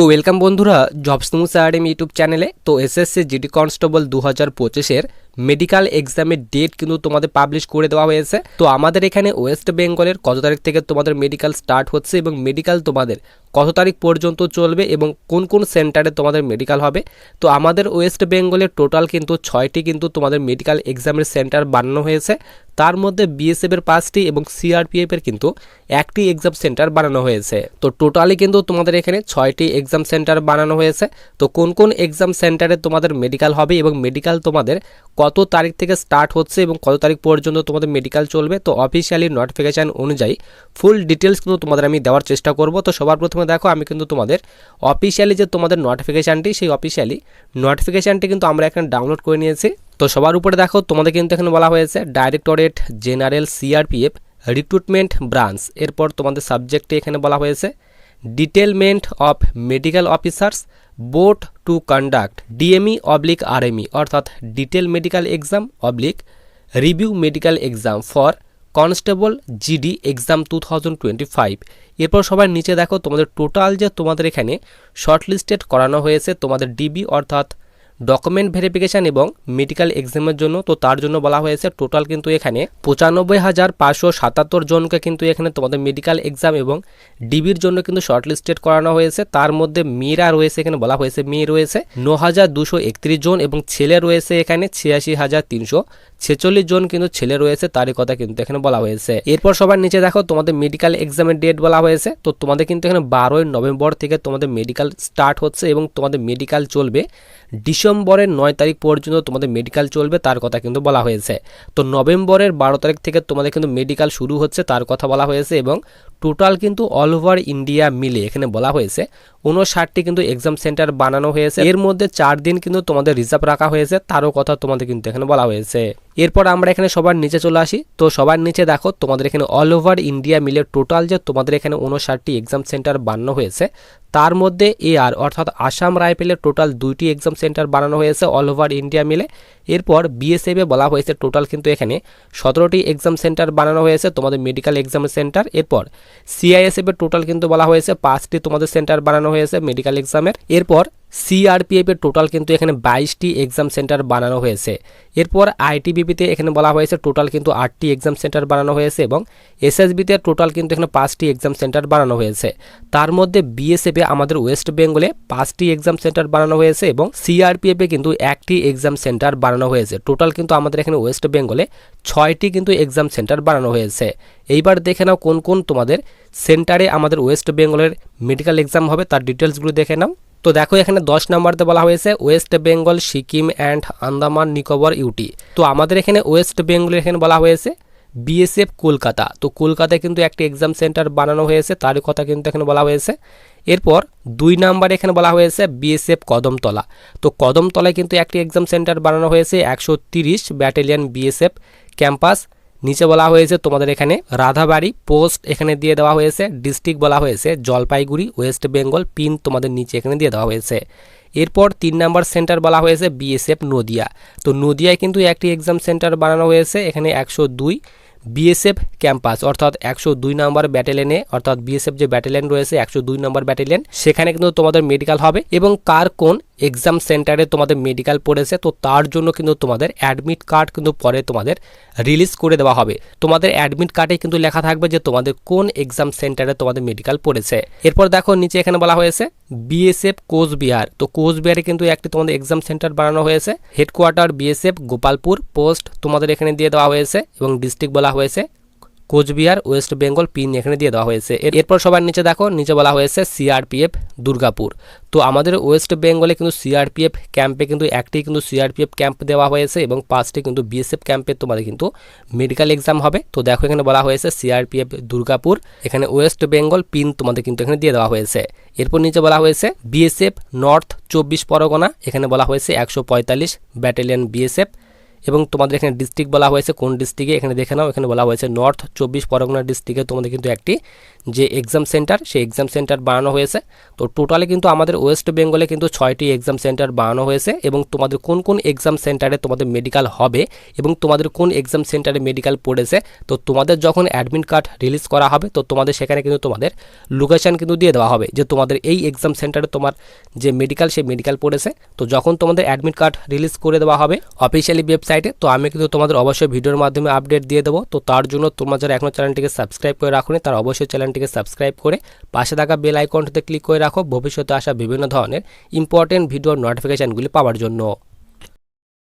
তো ওয়েলকাম বন্ধুরা jobs news RM YouTube চ্যানেলে তো এসএসসি জিডি কনস্টেবল দু হাজার পঁচিশের মেডিকেল এক্সামের ডেট কিন্তু তোমাদের পাবলিশ করে দেওয়া হয়েছে। তো আমাদের এখানে ওয়েস্ট বেঙ্গলের কত তারিখ থেকে তোমাদের মেডিকেল স্টার্ট হচ্ছে এবং মেডিকেল তোমাদের কত তারিখ পর্যন্ত চলবে এবং কোন কোন সেন্টারে তোমাদের মেডিকেল হবে। তো আমাদের ওয়েস্ট বেঙ্গলের টোটাল কিন্তু ছয়টি কিন্তু তোমাদের মেডিকেল এক্সামের সেন্টার বানানো হয়েছে। তার মধ্যে বিএসএফ এর পাঁচটি এবং সিআরপিএফ এর কিন্তু একটি এক্সাম সেন্টার বানানো হয়েছে। তো টোটালি কিন্তু তোমাদের এখানে ছয়টি এক্সাম সেন্টার বানানো হয়েছে। তো কোন কোন এক্সাম সেন্টারে তোমাদের মেডিকেল হবে এবং মেডিকেল তোমাদের কত তারিখ থেকে স্টার্ট হচ্ছে এবং কত তারিখ পর্যন্ত তোমাদের মেডিকেল চলবে, তো অফিসিয়ালি নোটিফিকেশান অনুযায়ী ফুল ডিটেলস কিন্তু তোমাদের আমি দেওয়ার চেষ্টা করব। তো সবার প্রথমে দেখো, আমি কিন্তু তোমাদের অফিসিয়ালি যে তোমাদের নোটিফিকেশানটি সেই অফিসিয়ালি নোটিফিকেশানটি কিন্তু আমরা এখানে ডাউনলোড করে নিয়েছি। তো সবার উপরে দেখো, তোমাদের কিন্তু এখানে বলা হয়েছে directorate general CRPF recruitment branch এরপর তোমাদের সাবজেক্টে এখানে বলা হয়েছে detailment of medical officers board to conduct DME oblique RME অর্থাৎ detail medical exam oblique review medical exam for constable GD exam two thousand twenty five এরপর সবার নিচে দেখো তোমাদের টোটাল যে তোমাদের এখানে শর্টলিস্টেড করানো হয়েছে তোমাদের ডিবি অর্থাৎ ডকুমেন্ট ভেরিফিকেশান এবং মেডিকেল এক্সামের জন্য, তো তার জন্য বলা হয়েছে টোটাল কিন্তু এখানে পঁচানব্বই হাজার পাঁচশো সাতাত্তর জনকে কিন্তু এখানে তোমাদের মেডিকেল এক্সাম এবং ডিবির জন্য কিন্তু শর্টলিস্টেড করানো হয়েছে। তার মধ্যে মেয়েরা রয়েছে, এখানে বলা হয়েছে মেয়ে রয়েছে ন হাজার দুশো একত্রিশ জন এবং ছেলে রয়েছে এখানে ছিয়াশি হাজার তিনশো ছেচল্লিশ জন কিন্তু ছেলে রয়েছে, তারই কথা কিন্তু এখানে বলা হয়েছে। এরপর সবার নিচে দেখো, তোমাদের মেডিকেল এক্সামের ডেট বলা হয়েছে, তো তোমাদের কিন্তু এখানে বারোই নভেম্বর থেকে তোমাদের মেডিকেল স্টার্ট হচ্ছে এবং তোমাদের মেডিকেল চলবে। ডিসেম্বরের নয় তারিখ পর্যন্ত তোমাদের মেডিকেল চলবে, তার কথা কিন্তু বলা হয়েছে। তো নভেম্বরের বারো তারিখ থেকে তোমাদের কিন্তু মেডিকেল শুরু হচ্ছে, তার কথা বলা হয়েছে এবং টোটাল কিন্তু অল ওভার ইন্ডিয়া মিলে এখানে বলা হয়েছে। উনষাটটি কিন্তু এক্সাম সেন্টার বানানো হয়েছে। এর মধ্যে চার দিন কিন্তু তোমাদের রিজার্ভ রাখা হয়েছে, তারও কথা তোমাদের কিন্তু এখানে বলা হয়েছে। এরপর আমরা এখানে সবার নিচে চলে আসি। তো সবার নিচে দেখো, তোমাদের এখানে অল ওভার ইন্ডিয়া মিলে টোটাল যে তোমাদের এখানে উনষাটটি এক্সাম সেন্টার বানানো হয়েছে, তার মধ্যে এআর অর্থাৎ আসাম রাইফেলের টোটাল দুইটি এক্সাম সেন্টার বানানো হয়েছে অল ওভার ইন্ডিয়া মিলে। এরপর বিএসএফে বলা হয়েছে টোটাল কিন্তু এখানে সতেরোটি এক্সাম সেন্টার বানানো হয়েছে তোমাদের মেডিকেল এক্সাম সেন্টার এরপর সিআইএসএফের টোটাল কিন্তু বলা হয়েছে পাঁচটি তোমাদের সেন্টার বানানো হয়েছে মেডিকেল এক্সামের এরপর সিআরপিএফ এর টোটাল কিন্তু এখানে বাইশটি এক্সাম সেন্টার বানানো হয়েছে। এরপর আইটিবিপিতে এখানে বলা হয়েছে টোটাল কিন্তু আটটি এক্সাম সেন্টার বানানো হয়েছে এবং এসএসবিতে টোটাল কিন্তু এখানে পাঁচটি এক্সাম সেন্টার বানানো হয়েছে। তার মধ্যে বিএসএফে আমাদের ওয়েস্ট বেঙ্গলে পাঁচটি এক্সাম সেন্টার বানানো হয়েছে এবং সিআরপিএফে কিন্তু একটি এক্সাম সেন্টার বানানো হয়েছে। টোটাল কিন্তু আমাদের এখানে ওয়েস্ট বেঙ্গলে ছয়টি কিন্তু এক্সাম সেন্টার বানানো হয়েছে। এইবার দেখে নাও কোন কোন তোমাদের সেন্টারে আমাদের ওয়েস্ট বেঙ্গলের মেডিকেল এক্সাম হবে, তার ডিটেলসগুলো দেখে নাও। তো দেখো এখানে দশ নম্বরতে বলা হয়েছে West Bengal, Sikkim and Andaman, Nicobar, UT. তো আমাদের এখানে ওয়েস্ট বেঙ্গলের এখানে বলা হয়েছে বিএসএফ কলকাতা। তো কলকাতায় কিন্তু একটি এক্সাম সেন্টার বানানো হয়েছে তার কথা কিন্তু এখানে বলা হয়েছে। এরপর দুই নাম্বারে এখানে বলা হয়েছে বিএসএফ কদমতলা। তো কদমতলায় কিন্তু একটি এক্সাম সেন্টার বানানো হয়েছে, একশো তিরিশ ব্যাটালিয়ান বিএসএফ ক্যাম্পাস। নিচে বলা হয়েছে তোমাদের এখানে রাধাবাড়ি পোস্ট এখানে দিয়ে দেওয়া হয়েছে, ডিস্ট্রিক্ট বলা হয়েছে, জলপাইগুড়ি, ওয়েস্ট বেঙ্গল, পিন তোমাদের নিচে এখানে দিয়ে দেওয়া হয়েছে। এরপর তিন নাম্বার সেন্টার বলা হয়েছে বিএসএফ নদিয়া। তো নদিয়ায় কিন্তু একটি এক্সাম সেন্টার বানানো হয়েছে, এখানে একশো দুই বিএসএফ ক্যাম্পাস অর্থাৎ একশো দুই নম্বর ব্যাটালিয়নে অর্থাৎ বিএসএফ যে ব্যাটালিয়ন রয়েছে, একশো দুই নম্বর ব্যাটালিয়ন সেখানে কিন্তু তোমাদের মেডিকেল হবে এবং কার কোন এক্সাম সেন্টারে তোমাদের মেডিকেল পড়েছে, তো তার জন্য কিন্তু তোমাদের অ্যাডমিট কার্ড কিন্তু পরে তোমাদের রিলিজ করে দেওয়া হবে। তোমাদের অ্যাডমিট কার্ডে কিন্তু লেখা থাকবে যে তোমাদের কোন এক্সাম সেন্টারে তোমাদের মেডিকেল পড়েছে। এরপর দেখো নিচে এখানে বলা হয়েছে বিএসএফ কোচবিহার তো কোচবিহারে কিন্তু একটি তোমাদের এক্সাম সেন্টার বানানো হয়েছে হেডকোয়ার্টার বিএসএফ গোপালপুর পোস্ট তোমাদের এখানে দিয়ে দেওয়া হয়েছে এবং ডিস্ট্রিক্ট বলা হয়েছে। কোচবিহার, ওয়েস্ট বেঙ্গল পিন এখানে দিয়ে দেওয়া হয়েছে। এর- এরপর সবার নিচে দেখো, নিচে বলা হয়েছে সিআরপিএফ দুর্গাপুর। তো আমাদের ওয়েস্ট বেঙ্গলে কিন্তু সিআরপিএফ ক্যাম্পে কিন্তু একটি কিন্তু সিআরপিএফ ক্যাম্প দেওয়া হয়েছে এবং পাঁচটি কিন্তু বিএসএফ ক্যাম্পে তোমাদের কিন্তু মেডিকেল এক্সাম হবে। তো দেখো এখানে বলা হয়েছে সিআরপিএফ দুর্গাপুর, এখানে ওয়েস্ট বেঙ্গল পিন তোমাদের কিন্তু এখানে দিয়ে দেওয়া হয়েছে। এরপর নিচে বলা হয়েছে বিএসএফ নর্থ চব্বিশ পরগনা, এখানে বলা হয়েছে একশো পঁয়তাল্লিশ ব্যাটালিয়ন বিএসএফ। এবং তোমাদের এখানে ডিস্ট্রিক্ট বলা হয়েছে, কোন ডিস্ট্রিক্টে এখানে দেখে নাও, এখানে বলা হয়েছে নর্থ চব্বিশ পরগনা ডিস্ট্রিক্টে তোমাদের কিন্তু একটি যে এক্সাম সেন্টার সেই এক্সাম সেন্টার বানানো হয়েছে। তো টোটালে কিন্তু আমাদের ওয়েস্ট বেঙ্গলে কিন্তু ছয়টি এক্সাম সেন্টার বানানো হয়েছে এবং তোমাদের কোন কোন এক্সাম সেন্টারে তোমাদের মেডিকেল হবে এবং তোমাদের কোন এক্সাম সেন্টারে মেডিকেল পড়েছে। তো তোমাদের যখন অ্যাডমিট কার্ড রিলিজ করা হবে, তো তোমাদের সেখানে কিন্তু তোমাদের লোকেশান কিন্তু দিয়ে দেওয়া হবে যে তোমাদের এই এক্সাম সেন্টারে তোমার যে মেডিকেল সেই মেডিকেল পড়েছে। তো যখন তোমাদের অ্যাডমিট কার্ড রিলিজ করে দেওয়া হবে অফিসিয়ালি ওয়েবসাইটে তো আমি কিন্তু তোমাদের অবশ্যই ভিডিওর মাধ্যমে আপডেট দিয়ে দেবো। তো তার জন্য তোমরা যারা এখনও চ্যানেলটিকে সাবস্ক্রাইব করে রাখো তার অবশ্যই চ্যানেলটিকে সাবস্ক্রাইব করে পাশে থাকা বেল আইকনটিতে ক্লিক করে রাখো। ভবিষ্যতে আসা বিভিন্ন ধরনের ইম্পর্টেন্ট ভিডিওর নোটিফিকেশানগুলি পাওয়ার জন্য।